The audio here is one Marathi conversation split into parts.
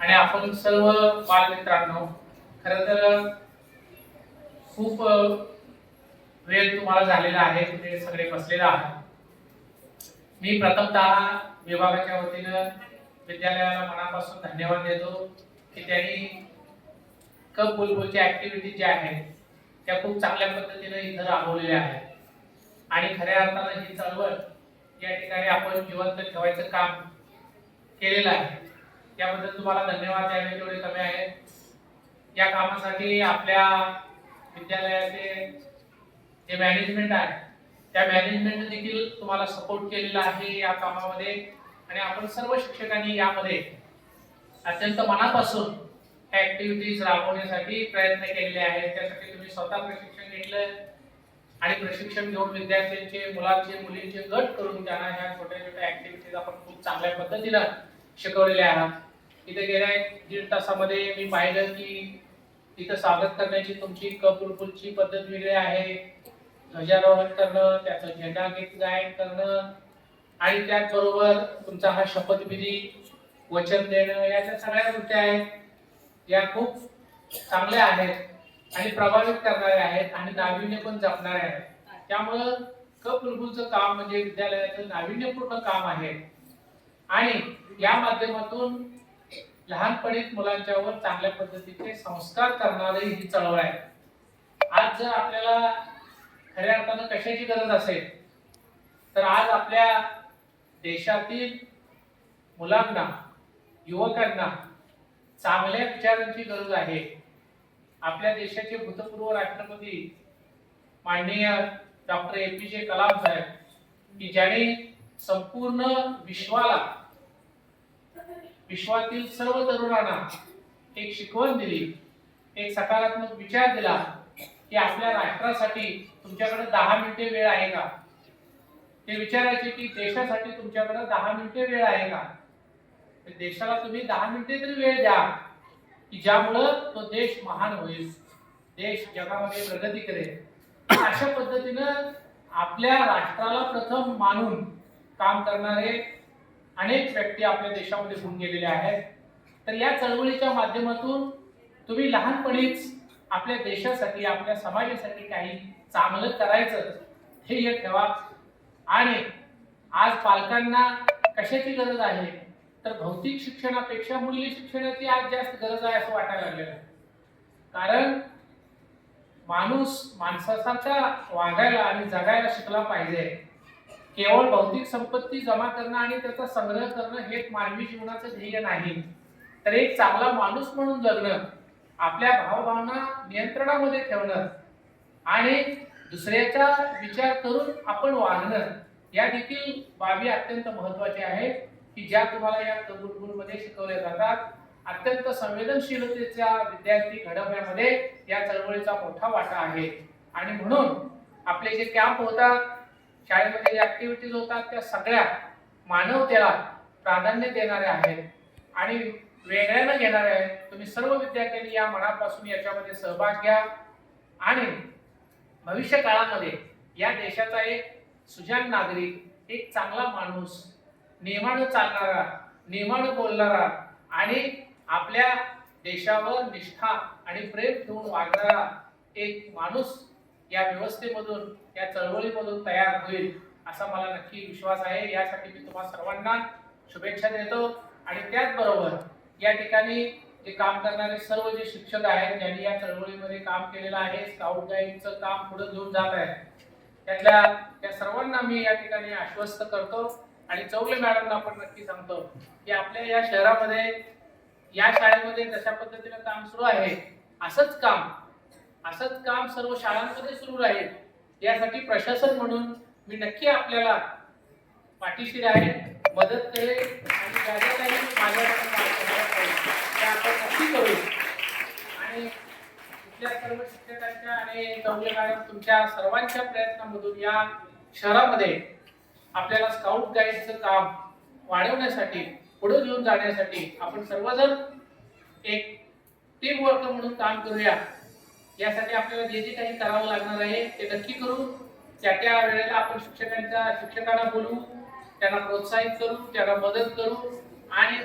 आणि आपण सर्व बालमित्रांनो खरं तर खूप वेळ तुम्हाला झालेला आहे तुम्ही सगळे बसलेला आहात. मी प्रथमतः विभागाच्या वतीनं विद्यालयाला मनापासून धन्यवाद देतो की त्यांनी कप बुलबुलच्या ऍक्टिव्हिटी ज्या आहेत त्या खूप चांगल्या पद्धतीने इथं राबवलेल्या आहेत. आणि खऱ्या अर्थानं ही चळवळ या ठिकाणी आपण जिवंत ठेवायचं काम केलेलं आहे. त्याबद्दल तुम्हाला धन्यवाद द्यावे तेवढे कमी आहेत. या कामासाठी आपल्या विद्यालयाचे जे मॅनेजमेंट आहे त्या मॅनेजमेंट देखील तुम्हाला सपोर्ट केलेला आहे या कामामध्ये. आणि आपण सर्व शिक्षकांनी यामध्ये अत्यंत मनापासून ऍक्टिव्हिटीज राबवण्यासाठी प्रयत्न केलेले आहेत. त्यासाठी तुम्ही स्वतः प्रशिक्षण घेतलं आणि प्रशिक्षण घेऊन विद्यार्थ्यांचे मुलांचे मुलींचे गट करून त्यांना ह्या छोट्या छोट्या ऍक्टिव्हिटीज आपण खूप चांगल्या पद्धतीनं शिकवलेल्या आहात. इथे गेल्या एक दीड तासामध्ये मी पाहिलं की इथं स्वागत करण्याची तुमची कपूरपूरची पद्धत वेगळी आहे. ध्वजारोहण करणं त्याचं झेंडा गीत गायन करणं आणि त्याचबरोबर तुमचा हा शपथविधी वचन देणं याच्या सगळ्या गोष्टी आहेत. या खूप चांगल्या आहेत आणि प्रभावित करणाऱ्या आहेत आणि नाविन्य पण जपणाऱ्या आहेत. त्यामुळं क काम म्हणजे विद्यालयाचं नाविन्यपूर्ण काम आहे. आणि या माध्यमातून लहानपणीच मुलांच्यावर चांगल्या पद्धतीचे संस्कार करणारी ही चळवळ आहे. आज जर आपल्याला खऱ्या अर्थानं कशाची गरज असेल तर आज आपल्या देशातील मुलांना युवकांना चांगल्या विचारांची गरज आहे. आपल्या देशाचे भूतपूर्व राष्ट्रपती माननीय डॉक्टर ए पी जे कलाम साहेब की ज्याने संपूर्ण विश्वाला विश्वातील सर्व तरुणांना एक शिकवण दिली एक सकारात्मक विचार दिला की आपल्या राष्ट्रासाठी तुमच्याकडे दहा मिनिटे वेळ आहे का? ते विचारायचे की देशासाठी तुमच्याकडे दहा मिनिटे वेळ आहे का? देशाला तुम्ही दहा मिनिटे तरी वेळ द्या की ज्यामुळं तो देश महान होईल देश जगामध्ये प्रगती करेल. अशा पद्धतीनं आपल्या राष्ट्राला प्रथम मानून काम करणारे अनेक व्यक्ती आपल्या देशामध्ये होऊन गेलेल्या आहेत. तर या चळवळीच्या माध्यमातून तुम्ही लहानपणीच आपल्या देशासाठी आपल्या समाजासाठी काही चांगलं करायचं ध्येय ठेवा. आणि आज पालकांना कशाची गरज आहे? तर भौतिक शिक्षणापेक्षा मूल्य शिक्षणाची आज जास्त गरज आहे असं वाटायला लागलेलं. आहे कारण माणूस माणसासारखा वागायला आणि जगायला शिकला पाहिजे. केवळ भौतिक संपत्ती जमा करणं आणि त्याचा संग्रह करणं हे मानवी जीवनाचं ध्येय नाही. तर एक चांगला माणूस म्हणून जगणं आपल्या भावभावना नियंत्रणामध्ये ठेवणं आणि दुसऱ्याचा विचार करून आपण वागणं या देखील बाबी अत्यंत महत्त्वाच्या आहेत की ज्या तुम्हाला या मध्ये शिकवल्या जातात. अत्यंत संवेदनशीलतेचा विद्यार्थी घडवण्यामध्ये या चळवळीचा मोठा वाटा आहे. आणि म्हणून आपले जे कॅम्प होतात शाळेमध्ये ज्या ऍक्टिव्हिटीज होतात त्या सगळ्या मानवतेला प्राधान्य देणाऱ्या आहेत. आणि वेगळ्यानं घेणाऱ्या आहेत. तुम्ही सर्व विद्यार्थ्यांनी या मनापासून याच्यामध्ये सहभाग घ्या. आणि भविष्य काळामध्ये या देशाचा एक सुजान नागरिक एक चांगला माणूस नियमानं चालणारा नियमानं बोलणारा आणि आपल्या देशावर निष्ठा आणि प्रेम ठेवून वागणारा एक माणूस या व्यवस्थेमधून या चळवळीमधून तयार होईल असा मला नक्की विश्वास आहे. यासाठी मी तुम्हाला सर्वांना शुभेच्छा देतो. आणि त्याचबरोबर या ठिकाणी जे काम करणारे सर्व जे शिक्षक आहेत ज्यांनी या चळवळीमध्ये काम केलेलं आहे स्काउट गाईडचं काम पुढे घेऊन जात आहे त्यातल्या त्या सर्वांना मी या ठिकाणी आश्वस्त करतो. आणि चौगले मॅडमना आपण नक्की सांगतो की आपल्या या शहरामध्ये या शाळेमध्ये जशा पद्धतीनं काम सुरू आहे असंच काम असंच काम सर्व शाळांमध्ये सुरू राहील. यासाठी प्रशासन म्हणून मी नक्की आपल्याला पाठीशी राहील मदत करेल आणि ज्या काही आपण नक्की करू. आणि इथल्या सर्व शिक्षकांच्या आणि चौगले मॅडम तुमच्या सर्वांच्या प्रयत्नामधून या शहरामध्ये आपल्याला स्काउट गाईडचं काम वाढवण्यासाठी पुढे घेऊन जाण्यासाठी आपण सर्वजण एक टीम वर्क म्हणून काम करूया. यासाठी आपल्याला जे जे काही करावं लागणार आहे ते नक्की करू त्या त्या वेळेला आपण शिक्षकांच्या शिक्षकांना बोलू त्यांना प्रोत्साहित करू त्यांना मदत करू आणि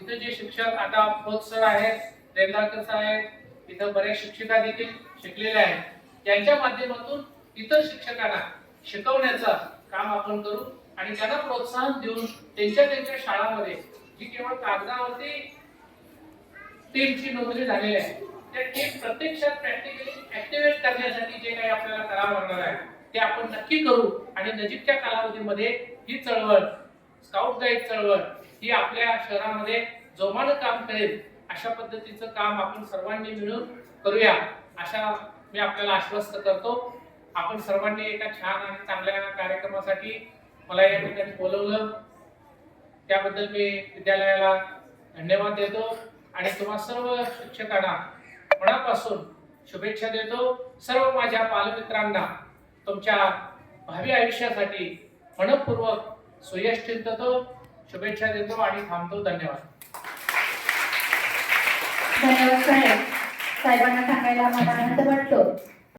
इथं जे शिक्षक आता खोत सर आहेत रेंगाळकर सर आहेत इथं बऱ्याच शिक्षिका देखील शिकलेल्या आहेत. त्यांच्या माध्यमातून इतर शिक्षकांना शिकवण्याचं काम आपण करू आणि त्यांना प्रोत्साहन देऊन त्यांच्या त्यांच्या शाळांमध्ये जी केवळ कागदावरती टीमची नोकरी झालेली आहे म्हणजे प्रत्यक्षात प्रॅक्टिकली ऍक्टिव्हेट करण्यासाठी जे काही आपल्याला करावं लागणार आहे ते आपण नक्की करू. आणि नजीकच्या कालावधीमध्ये ही चळवळ स्काउट गाईड चळवळ ही आपल्या शहरामध्ये जोमानं काम करेल अशा पद्धतीचं काम आपण सर्वांनी मिळून करूया. अशा मी आपल्याला आश्वस्त करतो. आपण सर्वांनी एका छान आणि चांगल्या कार्यक्रमासाठी मला या ठिकाणी बोलवलं. त्याबद्दल मी विद्यालयाला धन्यवाद देतो. आणि तुम्हा सर्व शिक्षकांना मनापासून शुभेच्छा देतो. सर्व माझ्या बालमित्रांना तुमच्या भावी आयुष्यासाठी मनपूर्वक सुयश चिंततो शुभेच्छा देतो आणि थांबतो. धन्यवाद. धन्यवाद साहेब. साहेबांना सांगायला मला आनंद वाटतो.